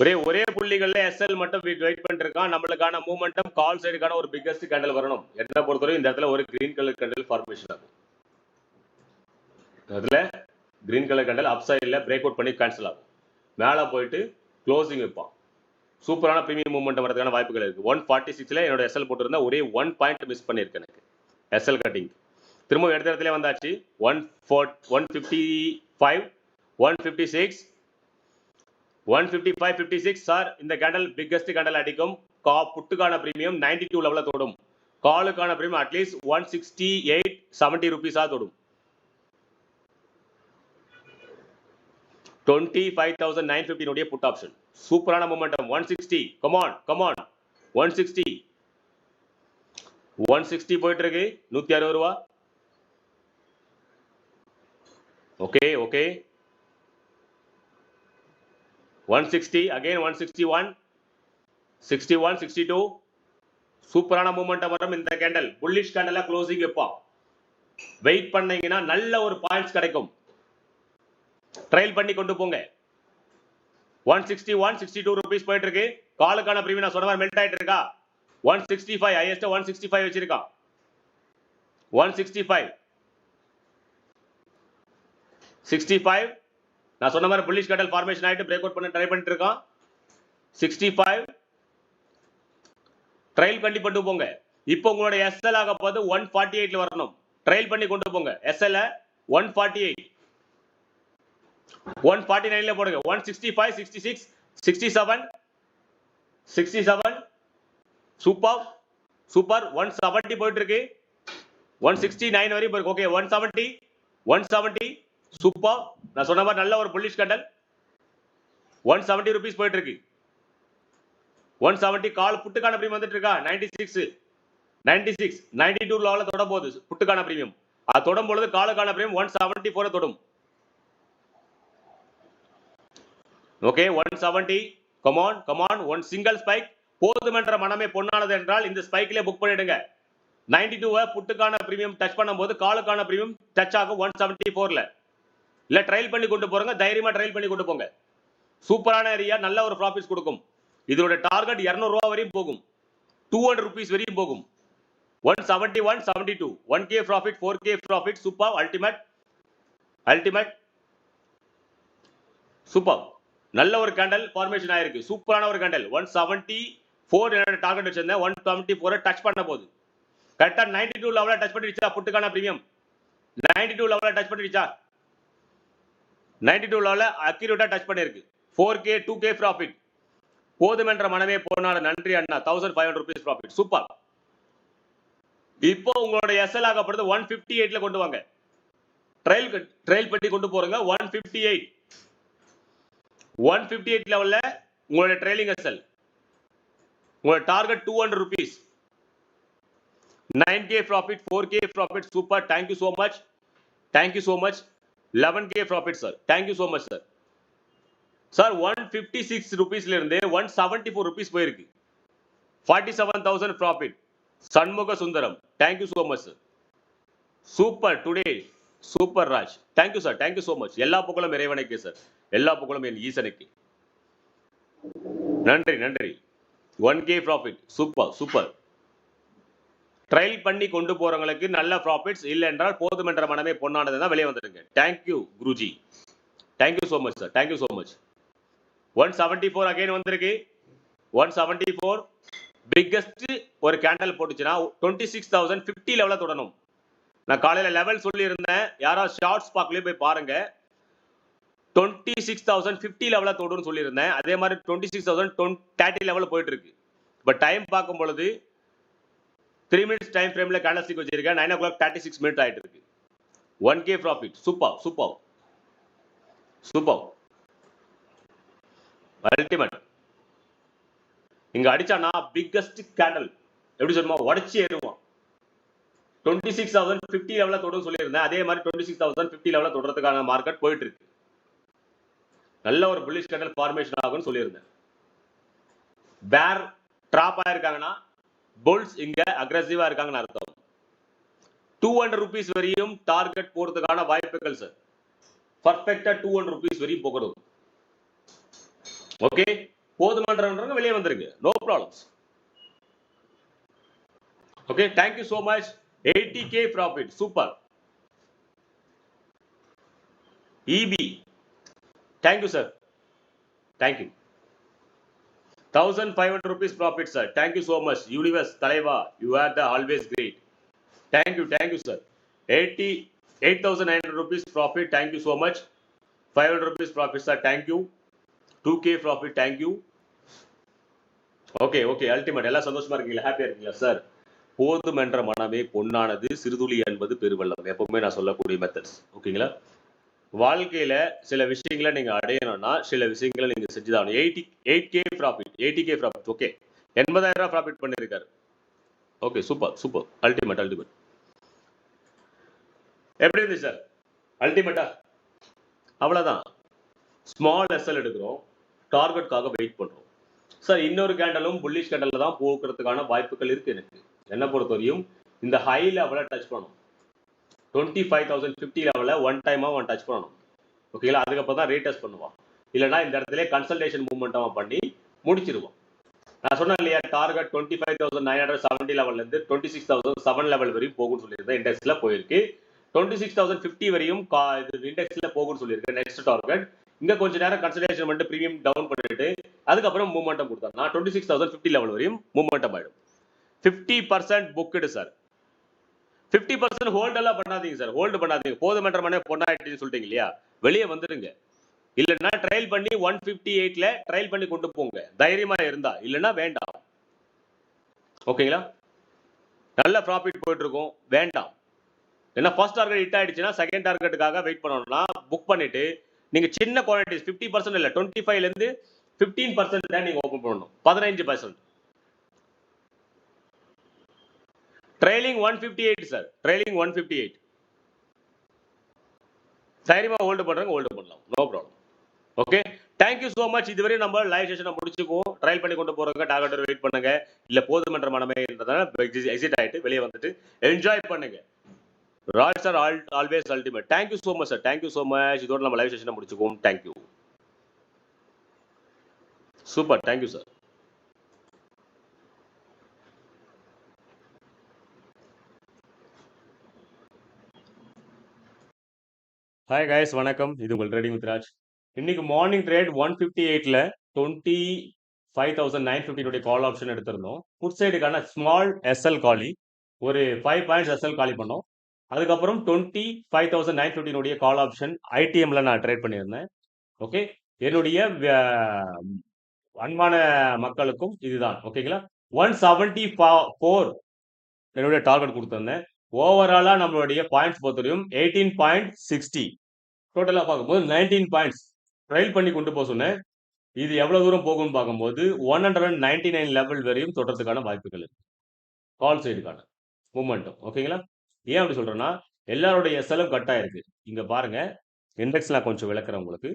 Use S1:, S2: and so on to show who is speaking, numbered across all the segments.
S1: ஒரே ஒரே புள்ளிகள்ல எஸ்எல் மட்டும் வெயிட் பண்ணிட்டு இருக்கான் நம்மளுக்கான மூமெண்டம் கால் சைடுக்கான ஒரு பிக்கஸ்ட் கேண்டல் வரணும். என்ன பொறுத்தவரை இந்த இடத்துல ஒரு கிரீன் கலர் கேண்டல் ஃபார்மேஷன் ஆகும் அதுல கிரீன் கலர் கேண்டல் அப் சைடில் பிரேக் அவுட் பண்ணி கேன்சல் ஆகும். மேலே போயிட்டு க்ளோசிங் வைப்பான். சூப்பரான ப்ரீமியம் மூமெண்ட் வரதுக்கான வாய்ப்புகள் இருக்கு. ஒன் ஃபார்ட்டி சிக்ஸ்ல என்னோட எஸ்எல் போட்டிருந்தா ஒரே ஒன் பாயிண்ட் மிஸ் பண்ணியிருக்கேன் எனக்கு. எஸ்எல் கட்டிங் திரும்ப எடுத்த இடத்துல வந்தாச்சு. One four one fifty five one fifty six one fifty five fifty six sir இந்த கேண்டல் பிக்கஸ்ட் கேண்டல் அடிக்கும். கா புட்டுக்கான ப்ரீமியம் நைன்டி டூ லெவலில் தொடும். காலுக்கான premium at least one sixty eight seventy ருபீஸாக தொடும். டுவெண்ட்டி ஃபைவ் தௌசண்ட் நைன் ஃபிஃப்டினுடைய put option சூப்பரான momentum one sixty come on come on one sixty one sixty போயிட்டு இருக்கு நூத்தி அறுபது ரூபா. Okay okay one sixty again one sixty one sixty one sixty two சூப்பரான momentum வரும் இந்த கேண்டல் புல்லிஷ் கேண்டலா க்ளோசிங் வைப்போம். வெயிட் பண்ணீங்கன்னா நல்ல ஒரு பாயிண்ட்ஸ் கிடைக்கும். ட்ரையல் பண்ணி கொண்டு போங்க. One sixty one sixty two rupees போயிட்டு இருக்கு காலுக்கான ப்ரீமியம் நான் சொன்ன மாதிரி மெல்ட் ஆயிட்டு இருக்கா one sixty five highest one sixty five வச்சிருக்கான் one sixty five sixty five நான் சொன்ன மாதிரி புள்ளிஷ் கடல் ஃபார்மேஷன் ஆகிட்டு பிரேக் அவுட் பண்ண ட்ரை பண்ணிட்டு இருக்கான் சிக்ஸ்டி ஃபைவ் ட்ரையல் பண்ணி கொண்டு போங்க. இப்போ உங்களோட எஸ்எல் ஆக போது ஒன் ஃபார்ட்டி எயிட்ல வரணும். ட்ரையல் பண்ணி கொண்டு போங்க. SL one forty eight one forty நைன்ல போடுங்க. One sixty five sixty six sixty seven sixty seven super super one seventy போயிட்டு இருக்கு ஒன் சிக்ஸ்டி நைன் வரையும் போயிருக்கு. Okay one seventy one seventy super நான் சொன்ன மாதிரி நல்ல ஒரு bullish candle. One seventy rupees போயிட்டு இருக்கு ஒன் செவன்ட்டி கால் புட்டுக்கான பிரீமியம் வந்துட்டு இருக்கா ninety six ninety six ninety two லெவலில் தொட போகுது புட்டுக்கான ப்ரீமியம் அது தொடும் பொழுது காலுக்கான ப்ரீமியம் ஒன் செவன்ட்டி ஃபோரை தொடும் okay one seventy come on come on one single spike போதுமென்ற மனமே பொன்னானது என்றால் இந்த ஸ்பைக்கிலே புக் பண்ணிடுங்க. நைன்டி டூவை புட்டுக்கான பிரீமியம் டச் பண்ணும்போது காலுக்கான பிரீமியம் டச் ஆகும் ஒன் செவன்ட்டி ஃபோர்ல இல்ல ட்ரையல் பண்ணி கொண்டு போறங்க தைரியமா ட்ரையல் பண்ணி கொண்டு போங்க. சூப்பரான ஏரியா நல்ல ஒரு ப்ராஃபிட்ஸ் கொடுக்கும். இதோட டார்கெட் இரநூறுவா வரையும் போகும். டூ ஹண்ட்ரட் ருபீஸ் வரையும் போகும். One seventy one seventy two one K profit four K profit super ultimate ultimate super நல்ல ஒரு கேண்டல் ஃபார்மேஷன் ஆயிருக்கு. சூப்பரான ஒரு கேண்டல் ஒன் செவன்ட்டி ஃபோர் என்னோட டார்கெட் வச்சிருந்தேன். ஒன் செவன்ட்டி ஃபோரை டச் பண்ண போகுது. கரெக்டாக நைன்டி டூ லெவலில் டச் பண்ணிடுச்சா புட்டுக்கான ப்ரீமியம் நைன்டி டூ லெவலில் டச் பண்ணிடுச்சா நைன்டி டூ லெவலில் அக்யூரேட்டாக டச் பண்ணியிருக்கு. Four K two K profit போதுமென்ற மனமே போனால நன்றி அண்ணா. Thousand five hundred rupees profit super இப்போ உங்களோட எஸ்எல் ஆகப்படுது ஒன் ஃபிஃப்டி எயிட்ல கொண்டு வாங்க. ட்ரையல் ட்ரையல் பண்ணி கொண்டு போறங்க. One fifty eight one fifty eight லெவலில் உங்களோட ட்ரைலிங் எஸ்எல் உங்களோட target two hundred rupees nine K profit four K profit super thank you so much thank you so much eleven K profit sir thank you so much sir sir one fifty six ருபீஸ்லேருந்து one seventy four rupees போயிருக்கு. Forty seven thousand profit Shanmuga Sundaram thank you so much sir super today super Raj thank you sir thank you so much எல்லா புகழும் இறைவனுக்கு sir எல்லா புகழும் என் ஈசனுக்கு. நன்றி நன்றி. One K profit super super trail பண்ணி கொண்டு போறவங்களுக்கு நல்ல ப்ராஃபிட்ஸ் இல்லை என்றால் போதும் என்ற மனமே பொன்னானது தான் வெளியே வந்துடுங்க thank you Guruji. Thank you so much sir thank you so much one seventy four again வந்திருக்கு. ஒன் செவன்டி ஃபோர் பிக்கஸ்ட் ஒரு கேண்டல் போட்டுச்சுன்னா டுவெண்ட்டி சிக்ஸ் தௌசண்ட் ஃபிஃப்டி லெவலில் தொடணும். நான் காலையில் லெவல் சொல்லியிருந்தேன். யாராவது ஷார்ட்ஸ் பார்க்கலையும் போய் பாருங்க. டுவெண்ட்டி சிக்ஸ் தௌசண்ட் ஃபிஃப்டி லெவலில் தொடுன்னு சொல்லியிருந்தேன். அதே மாதிரி twenty six thousand twenty thirty லெவலில் போயிட்டு இருக்கு. பட் டைம் பார்க்கும் பொழுது த்ரீ மினிட்ஸ் டைம் ஃப்ரேமில் கேண்டல்ஸ்டிக் வச்சிருக்கேன். Nine o'clock thirty six minute ஆகிட்டு இருக்கு. One K profit super super super ultimate இங்க அடிச்சானா பிக்கஸ்ட் கேண்டல் எப்படி சொல்லுமா? உடச்சி ஏறுவான் டுவெண்ட்டி சிக்ஸ் தௌசண்ட் ஃபிஃப்டி லெவலில் தொடர்ந்து சொல்லியிருந்தேன். அதே மாதிரி டுவெண்ட்டி சிக்ஸ் தௌசண்ட் ஃபிஃப்டி லெவலில் தொடர்றதுக்கான மார்க்கெட் போயிட்டு இருக்கு. நல்ல ஒரு புல்லிஷ் கேண்டல் ஃபார்மேஷன் ஆகும்னு சொல்லியிருந்தேன். பேர் ட்ராப் ஆயிருக்காங்கன்னா புல்ஸ் இங்க அக்ரஸிவா இருக்காங்கன்னு அர்த்தம். டூ ஹண்ட்ரட் ருபீஸ் வரையும் டார்கெட் போறதுக்கான வாய்ப்புகள் சார் பர்ஃபெக்டா டூ ஹண்ட்ரட் ருபீஸ் வரையும் போகணும். ஓகே போதுமன்றவங்க வெளியே வந்துருங்க. No problems okay thank you so much eighty K profit super EB thank you sir thank you thousand five hundred rupees profit sir thank you so much universe தலைவா you are the always great thank you thank you sir eighty eight thousand nine hundred rupees profit thank you so much five hundred rupees profit sir thank you two K profit thank you okay okay ultimate எல்லாம் சந்தோஷமா இருக்கீங்களா? ஹாப்பியா இருக்கீங்களா sir போதும் என்ற மனமே பொன்னானது சிறுதுளி என்பது பெருவெள்ளம். எப்பவுமே நான் சொல்லக்கூடிய மெத்தட்ஸ் ஓகேங்களா வாழ்க்கையில சில விஷயங்களை நீங்க அடையணும்னா சில விஷயங்களை நீங்க செஞ்சுதான் eighty eight K profit eighty K profit okay எண்பதாயிரம் ரூபாய் ப்ராஃபிட் பண்ணியிருக்காரு okay super super ultimate ultimate எப்படி இருந்துச்சு சார்? அல்டிமேட்டா அவ்வளோதான் ஸ்மால் எஸ்எல் எடுக்கிறோம். டார்கெட்காக வெயிட் பண்ணுறோம் சார் இன்னொரு கேண்டலும் புல்லிஷ் கேண்டலில் தான் போக்குறதுக்கான வாய்ப்புகள் இருக்குது எனக்கு. என்னை பொறுத்தவரையும் இந்த ஹை லெவலை டச் பண்ணணும். டுவெண்ட்டி ஃபைவ் தௌசண்ட் ஃபிஃப்டி லெவலில் ஒன் டைமாக ஒன் டச் பண்ணணும். ஓகேங்களா அதுக்கப்புறம் தான் ரீடெஸ்ட் பண்ணுவான். இல்லைனா இந்த இடத்துல கன்சல்டேஷன் மூவ்மெண்ட்டாக பண்ணி முடிச்சிருவோம் நான் சொன்னேன் இல்லையா target twenty five thousand nine hundred seventy லெவல்லேருந்து twenty six thousand seven level வரையும் போகும்னு சொல்லியிருந்தேன். இண்டெக்ஸில் போயிருக்கு. டுவெண்ட்டி சிக்ஸ் தௌசண்ட் ஃபிஃப்டி வரையும் கா இது இண்டெக்ஸில் போகும்னு சொல்லியிருக்கேன் நெக்ஸ்ட் டார்கெட் இங்கே கொஞ்ச நேரம் கன்சல்டேஷன் பண்ணிட்டு ப்ரீமியம் டவுன் பண்ணிட்டு அதுக்கப்புறம் மூவ்மெண்டம் கொடுத்தாங்க நான் twenty six thousand fifty level வரையும் மூவ்மெண்டம் ஆயிடும். ஃபிஃப்டி பர்சன்ட் புக்குடு சார் ஃபிஃப்டி பர்சன்ட் ஹோல்டெல்லாம் பண்ணாதீங்க சார். ஹோல்டு பண்ணாதீங்க. போதுமன்ற மணி பொண்ணாயிட்டுன்னு சொல்லிட்டீங்க இல்லையா? வெளியே வந்துடுங்க இல்லைன்னா ட்ரையல் பண்ணி ஒன் ஃபிஃப்டி எயிட்ல ட்ரையல் பண்ணி கொண்டு போங்க. தைரியமா இருந்தா. இல்லைன்னா வேண்டாம். ஓகேங்களா? நல்ல ப்ராஃபிட் போயிட்டு இருக்கும் வேண்டாம். ஏன்னா ஃபர்ஸ்ட் டார்கெட் ஹிட் ஆயிடுச்சுன்னா செகண்ட் டார்கெட்டுக்காக வெயிட் பண்ணணும்னா புக் பண்ணிட்டு நீங்க சின்ன குவாலிட்டிஸ் ஃபிஃப்டி பர்சன்ட் இல்லை டுவெண்ட்டி ஃபைவ்ல இருந்து ஃபிஃப்டீன் பர்சன்ட் தான் நீங்க ஓப்பன் பண்ணணும். பதினஞ்சு percent trailing one fifty eight sir trailing one fifty eight சரிமா ஹோல்டு பண்றவங்க ஹோல்டு பண்ணலாம் no problem okay thank you so much இதுவரை நம்ம லைவ் செஷனை முடிச்சுக்குவோம். ட்ரையல் பண்ணி கொண்டு போகிறவங்க டாக்டர் வெயிட் பண்ணுங்க. இல்லை போதுமன்ற மனமே எக்ஸிட் ஆயிட்டு வெளியே வந்துட்டு என்ஜாய் பண்ணுங்க. Raj sir all always ultimate thank you so much sir thank you so much இதோட நம்ம லைவ் செஷனை முடிச்சுக்குவோம். Thank you super thank you sir hi guys வணக்கம். இது உங்கள் ட்ரேடிங் வித் ராஜ் இன்னைக்கு மார்னிங் ட்ரேட் ஒன் ஃபிஃப்டி எயிட்ல டுவெண்ட்டி ஃபைவ் தௌசண்ட் நைன் ஃபிஃப்டினுடைய call option எடுத்திருந்தோம். ஃபுட் சைடுக்கான ஸ்மால் எஸ்எல் காலி. ஒரு ஃபைவ் பாயிண்ட்ஸ் எஸ்எல் காலி பண்ணோம். அதுக்கப்புறம் டுவெண்ட்டி ஃபைவ் தௌசண்ட் நைன் ஃபிஃப்டினுடைய கால் ஆப்ஷன் ஐடிஎம்ல நான் ட்ரேட் பண்ணியிருந்தேன். ஓகே என்னுடைய அன்பான மக்களுக்கும் இதுதான். ஓகேங்களா ஒன் செவன்டி ஃபோர் என்னுடைய டார்கெட் கொடுத்துருந்தேன். ஓவராலாக நம்மளுடைய பாயிண்ட்ஸ் பொறுத்தவரையும் எயிட்டீன் பாயிண்ட் சிக்ஸ்டி டோட்டலாக பார்க்கும்போது நைன்டீன் பாயிண்ட்ஸ் ட்ரைல் பண்ணி கொண்டு போக சொன்னேன். இது எவ்வளோ தூரம் போகும்னு பார்க்கும்போது one hundred and ninety nine level வரையும் தொடர்றதுக்கான வாய்ப்புகள் இருக்கு. கால் சைடுக்கான மூமெண்ட்டும் ஓகேங்களா ஏன் அப்படி சொல்கிறேன்னா எல்லாருடைய எஸ்எலும் கட்டாயிருக்கு இங்கே பாருங்கள் இண்டெக்ஸ்லாம் இண்டெக்ஸ் நான் கொஞ்சம் விளக்குறேன் உங்களுக்கு.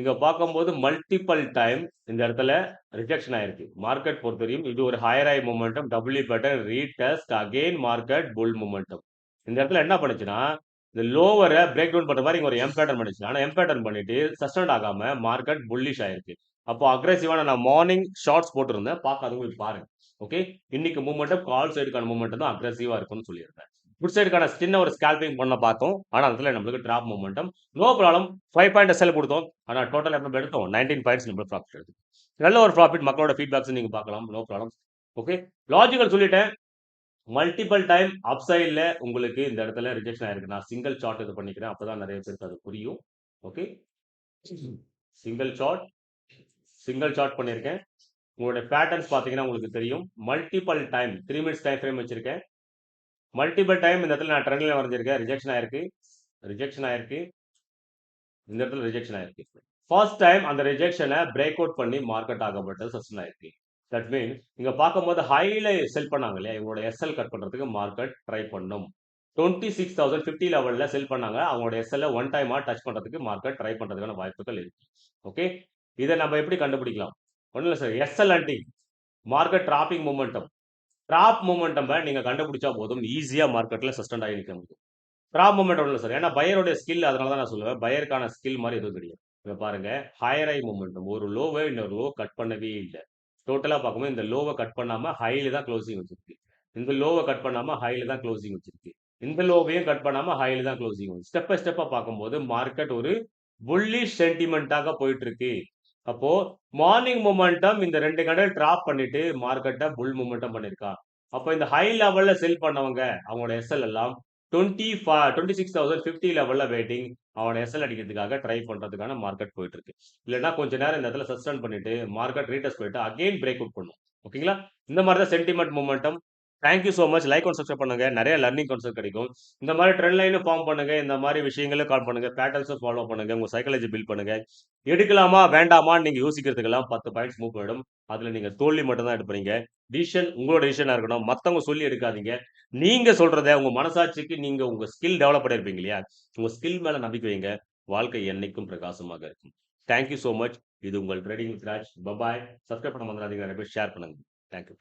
S1: இங்க பார்க்கும்போது மல்டிபிள் டைம் இந்த இடத்துல ரிஜெக்ஷன் ஆயிருக்கு. மார்க்கெட் பொறுத்தவரையும் இது ஒரு ஹையர் ஆய் momentum W pattern retest again market bull momentum இந்த இடத்துல என்ன பண்ணுச்சுன்னா இந்த லோவரை பிரேக் டவுன் பண்ற மாதிரி இங்க ஒரு எம் பேட்டர்ன் பண்ணுச்சு. ஆனா எம் பேட்டர்ன் பண்ணிட்டு சஸ்டெண்ட் ஆகாம மார்க்கெட் புல்லிஷ் ஆயிருக்கு. அப்போ அக்ரெசிவான நான் மார்னிங் ஷார்ட்ஸ் போட்டிருந்தேன். பார்க்காதவங்களுக்கு பாருங்க. ஓகே இன்னைக்கு மூமெண்ட்டும் கால் சைடுக்கான மூமெண்ட் தான் அக்ரெசிவா இருக்கும்னு சொல்லியிருந்தேன். குட் சைடுக்கான சின்ன ஒரு ஸ்கேல்பிங் பண்ண பார்த்தோம். ஆனால் அதில் நம்மளுக்கு drop momentum no problem five point SL கொடுத்தோம். ஆனால் டோட்டல் எப்படி எடுத்தோம். நைன்டீன் பாயிண்ட்ஸ் நம்மளுக்கு ப்ராஃபிட் எடுத்து நல்ல ஒரு ப்ராஃபிட் மக்களோட ஃபீட்பேக்ஸ் நீங்கள் பார்க்கலாம். நோ ப்ராப்ளம் ஓகே லாஜிக்கல் சொல்லிட்டேன். மல்டிபிள் டைம் அப்சைட்ல உங்களுக்கு இந்த இடத்துல ரிஜெக்ஷன் ஆயிருக்கு. நான் சிங்கிள் ஷார்ட் இது பண்ணிக்கிறேன். அப்போ தான் நிறைய பேருக்கு அது புரியும். Okay single shot single shot பண்ணியிருக்கேன். உங்களுடைய பேட்டர்ன்ஸ் பார்த்தீங்கன்னா உங்களுக்கு தெரியும். Multiple time three minutes time frame வச்சிருக்கேன். மல்டிபிள் டைம் இந்த இடத்துல நான் ட்ரெண்ட்ல வரைஞ்சிருக்கேன். ரிஜெக்ஷன் ஆயிருக்கு. ரிஜெக்ஷன் ஆயிருக்கு. இந்த இடத்துல ரிஜெக்ஷன் ஆயிருக்கு. ஃபர்ஸ்ட் டைம் அந்த ரிஜெக்ஷனை பிரேக் அவுட் பண்ணி மார்க்கெட் ஆகப்பட்டது சஸ்டன் ஆயிருக்கு. தட் மீன் இங்கே பார்க்கும்போது ஹைல செல் பண்ணாங்க இல்லையா? இவங்களோட எஸ்எல் கட் பண்ணுறதுக்கு மார்க்கெட் ட்ரை பண்ணும். டுவெண்ட்டி சிக்ஸ் தௌசண்ட் ஃபிஃப்டி லெவலில் செல் பண்ணாங்க. அவங்களோட எஸ்எல் ஒன் டைமாக டச் பண்ணுறதுக்கு மார்க்கெட் ட்ரை பண்ணுறதுக்கான வாய்ப்புகள் இருக்கு. ஓகே இதை நம்ம எப்படி கண்டுபிடிக்கலாம்? ஒன்றும் இல்லை சார் எஸ்எல் அண்டி market dropping momentum drop momentum நீங்கள் கண்டுபிடிச்சா போதும். ஈஸியாக மார்க்கெட்டில் சஸ்டெண்ட் ஆகி நிற்க முடியும். ட்ராப் மூமெண்ட் ஒன்றும் சார் ஏன்னா பயருடைய ஸ்கில் அதனால தான் நான் சொல்லுவேன். பயருக்கான ஸ்கில் மாதிரி எதுவும் கிடையாது. இப்போ பாருங்க. ஹையர் ஐ ஒரு லோவை இன்னொரு லோ கட் பண்ணவே இல்லை. டோட்டலாக பார்க்கும்போது இந்த லோவை கட் பண்ணாமல் ஹையில் தான் க்ளோசிங் வச்சிருக்கு. இந்த லோவை கட் பண்ணாமல் ஹையில் தான் க்ளோசிங் வச்சிருக்கு. இந்த லோவையும் கட் பண்ணாமல் ஹையில் தான் க்ளோசிங் வந்து ஸ்டெப் பை ஸ்டெப்பாக பார்க்கும்போது மார்க்கெட் ஒரு புள்ளி சென்டிமெண்ட்டாக போயிட்டு இருக்கு. அப்போ மார்னிங் மொமெண்டம் இந்த ரெண்டு கடை டிராப் பண்ணிட்டு மார்க்கெட்டை புல் மொமெண்டம் பண்ணிருக்கா அப்போ இந்த ஹை லெவல்ல செல் பண்ணவங்க அவங்களோட எஸ்எல் எல்லாம் twenty twenty six thousand fifty லெவல்ல வெயிட்டிங் அவனை எஸ்எல் அடிக்கிறதுக்காக ட்ரை பண்றதுக்கான மார்க்கெட் போயிட்டு இருக்கு இல்லைன்னா கொஞ்ச நேரம் இந்த இடத்துல சஸ்டன் பண்ணிட்டு மார்க்கெட் ரீட்டர்ஸ் போயிட்டு அகெயின் பிரேக் அவுட் பண்ணும் ஓகேங்களா இந்த மாதிரி தான் sentiment momentum thank you so much like and subscribe பண்ணுங்க. நிறைய லர்னிங் கான்செப்ட் கிடைக்கும். இந்த மாதிரி ட்ரெண்ட் லைனும் ஃபார்ம் பண்ணுங்க. இந்த மாதிரி விஷயங்களும் கால் பண்ணுங்க. பேட்டர்ன்ஸும் ஃபாலோ பண்ணுங்க. உங்க சைக்காலஜி பில்ட் பண்ணுங்க. எடுக்கலாமா? வேண்டாமான்னு நீங்க யோசிக்கிறதுக்கெல்லாம் பத்து பாயிண்ட்ஸ் மூவ் பண்ணிடும் அதுல நீங்க தோல்வி மட்டும்தான் எடுப்பீங்க. டிசிஷன் உங்களோட டிசிஷனா இருக்கணும். மத்தவங்க சொல்லி எடுக்காதீங்க. நீங்க சொல்றத உங்க மனசாட்சிக்கு நீங்க உங்க ஸ்கில் டெவலப் பண்ணிருப்பீங்க இல்லையா? உங்க ஸ்கில் மேல நம்பிக்கை வைங்க. வாழ்க்கை என்னைக்கும் பிரகாசமாக இருக்கும். தேங்க்யூ ஸோ மச் இது உங்கள் ட்ரேடிங் ராஜ் பபாய் சப்ஸ்கிரைப் பண்ண மறந்துடாதீங்க. நிறைய பேர் ஷேர் பண்ணுங்க. தேங்க்யூ